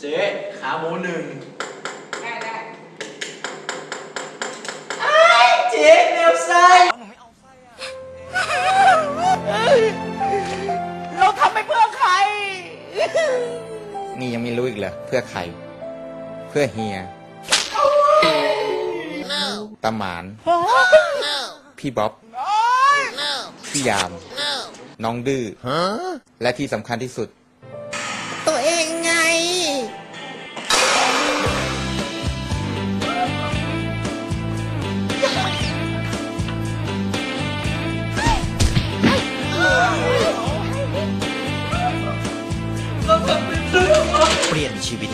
เจ๊ขาหมูหนึ่งได้ได้เจ๊แนวไส้เราทำไปเพื่อใคร นี่ยังไม่รู้อีกเหรอเพื่อใคร เพื่อเฮีย ตาหมาน พี่บ๊อบ พี่ยาม น้องดื้อ และที่สำคัญที่สุด ตัวเองไง เปลี่ยนชีวิต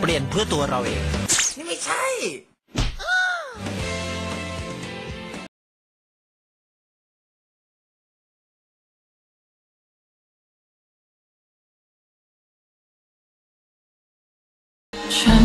เปลี่ยนเพื่อตัวเราเอง นี่ไม่ใช่ ฉั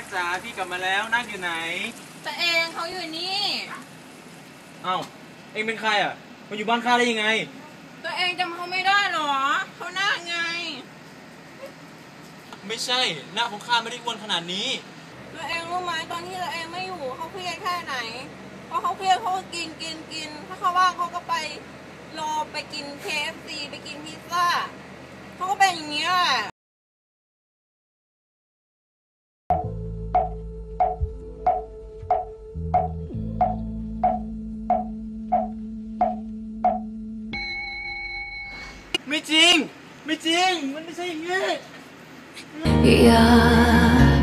นาคจ๋าพี่กลับมาแล้วนาคอยู่ไหน แต่เองเขาอยู่นี่ เอ้าเอ็งเป็นใครอะมาอยู่บ้านข้าได้ยังไง ตัวเองจำเขาไม่ได้เหรอเขาหน้าไง ไม่ใช่หน้าของข้าไม่ได้อ้วนขนาดนี้ ตัวเองรู้ไหมตอนที่ตัวเองไม่อยู่เขาเครียดแค่ไหนเพราะเขาเครียดเขาก็กินกินกิน ถ้าเขาว่างเขาก็ไปรอไปกิน KFC ไปกินพิซซ่าเขาก็เป็นอย่างนี้ย ไม่จริง ไม่จริง มันไม่ใช่อย่างนี้อยาก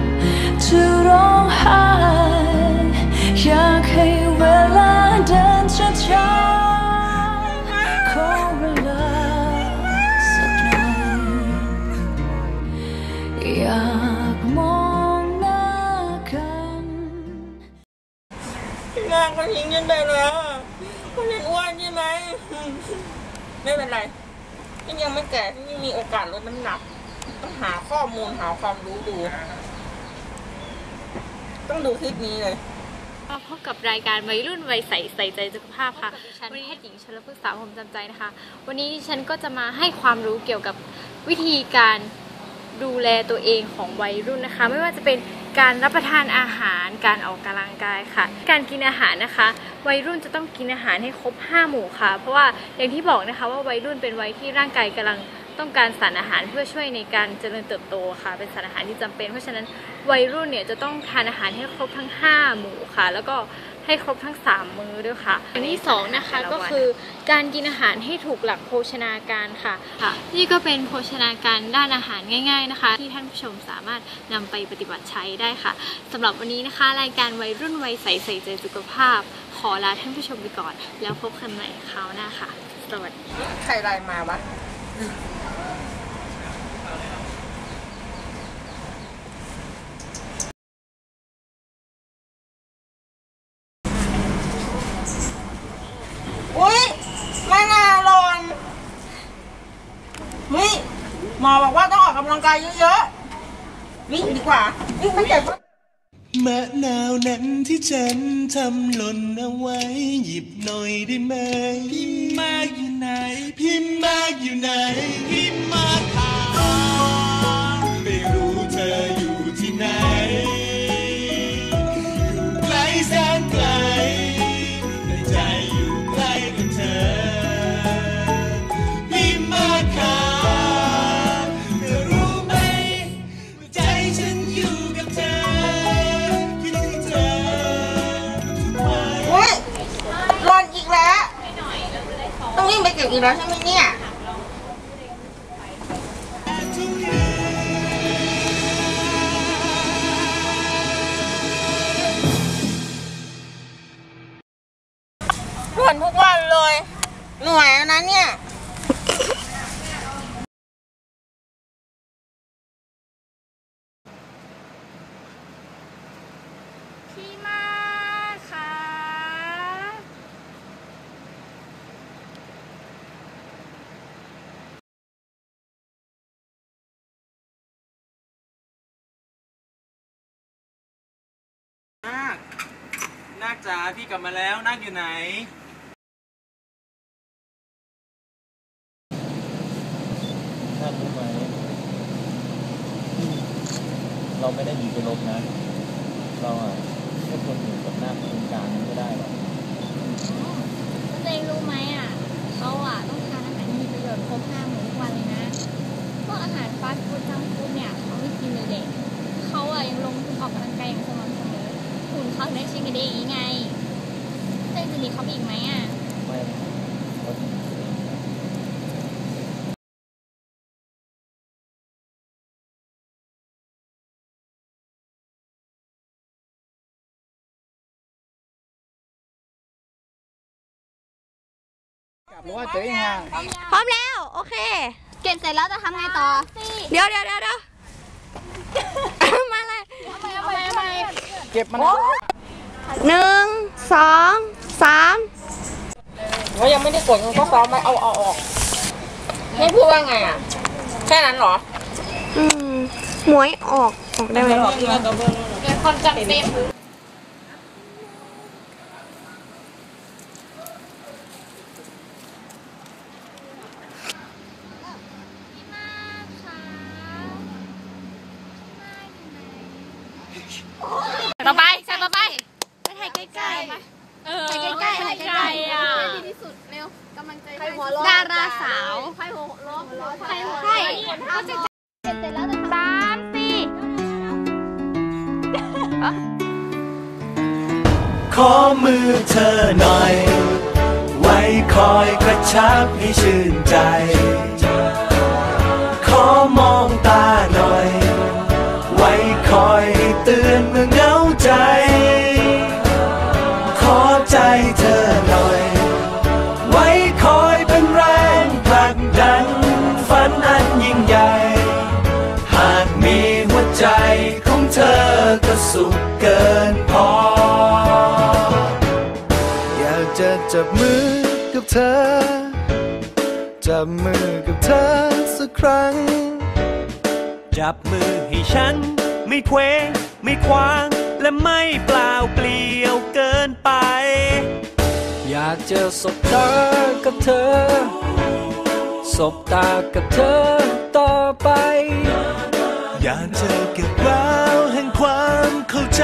จะร้องไห้อยากให้เวลาเดินช้าๆขอเวลาสักหน่อยอยากมองหน้ากันงานเขาทิ้งฉันไปแล้วเขาเล่นอ้วนใช่ไหมไม่เป็นไร ฉันยังไม่แก่ฉันยังมีโอกาสลดน้ำหนัก ต้องหาข้อมูลหาความรู้ดู ต้องดูคลิปนี้เลยมาพบกับรายการวัยรุ่นวัยใสใส่ใจสุขภาพค่ะดิฉันแพทย์หญิงชลพฤกษาผมจำใจนะคะ วันนี้ดิฉันก็จะมาให้ความรู้เกี่ยวกับวิธีการดูแลตัวเองของวัยรุ่นนะคะ ไม่ว่าจะเป็น การรับประทานอาหารการออกกำลังกายค่ะ การกินอาหารนะคะ วัยรุ่นจะต้องกินอาหารให้ครบ 5 หมู่ค่ะ เพราะว่าอย่างที่บอกนะคะว่าวัยรุ่นเป็นวัยที่ร่างกายกำลัง ต้องการสารอาหารเพื่อช่วยในการเจริญเติบโตค่ะ เป็นสารอาหารที่จำเป็น เพราะฉะนั้นวัยรุ่นเนี่ยจะต้องทานอาหารให้ครบทั้ง 5 หมู่ค่ะ แล้วก็ให้ครบทั้ง 3 มื้อด้วยค่ะอันที่สองนะคะก็คือการกินอาหารให้ถูกหลักโภชนาการค่ะค่ะ นี่ก็เป็นโภชนาการด้านอาหารง่าย ๆนะคะ ที่ท่านผู้ชมสามารถนำไปปฏิบัติใช้ได้ค่ะสำหรับวันนี้นะคะ รายการวัยรุ่นวัยใสใส่ใจสุขภาพ ขอลาท่านผู้ชมไปก่อน แล้วพบกันใหม่คราวหน้าค่ะ สวัสดีใครไลน์มาวะ อุ้ยไม่น่าหลอนเฮ้ยหมอบอกว่าต้องออ กกำลังกายเยอะๆวิ่งดีกว่าวิ่งไม่เจ็บมะนาวนั้นที่ฉันทำหล่นเอาไว้ หยิบหน่อยได้ไหมพิมพ์มากอยู่ไหนพิมพ์มากอยู่ไหน พี่มาค่ะนาคนาคจ๋าพี่กลับมาแล้วนาคอยู่ไหน ท่านรู้ไหมเราไม่ได้หนีไปลบนะ เราอะ แค่ทนอยู่กับหน้าครงกางไม่ได้หรอกตัวเองรู้ไหมอะเขาอะต้องทานอาหารที่มีประโยชน์ครบห้าหมู่ทุกวันเลยนะพวกอาหารฟาสต์ฟู้ดจังฟู้ดเนี่ยเขาไม่กินเลยเด็กเขาอะยังลงทุนออกกำลังกายอย่างสม่ำเสมอหุ่นเขาได้ชิงกันได้ยังไงตัวเองจะหนีเขาอีกไหมเราหนีตัวเองนะ พร้อมแล้ว โอเค เก็บเสร็จแล้วจะทำไงต่อ เดี๋ยวเดี๋ยวเดี๋ยวเดี๋ยวมาเลยเก็บมันหนึ่งสองสามว่ายังไม่ได้กดก็ซ้อมไปเอาเอาออกนี่พูดว่าไงอะ แค่นั้นเหรอ อืมหมวยออกออกได้ไหมคนจำเป็นต่อไปฉากต่อไป ไปถ่ายใกล้ เออใกล้ๆใกล้ๆอะ ๆ ดาราสาวใครใครเขาจะเสร็จแล้วจะสามสี่ขอมือเธอหน่อย ไว้คอยกระชับให้ชื่นใจ จับมือกับเธอสักครั้ง จับมือให้ฉัน ไม่เคว้งไม่คว้าง และไม่เปล่าเปลี่ยวเกินไป อยากเจะสบตากับเธอ สบตากับเธอต่อไป อยากเจะเก็บแววแห่งความเข้าใจ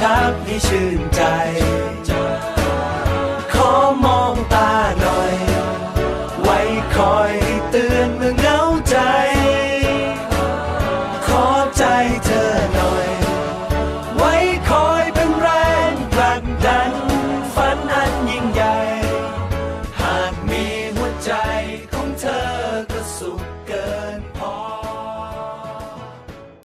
ชักให้ชื่นใจ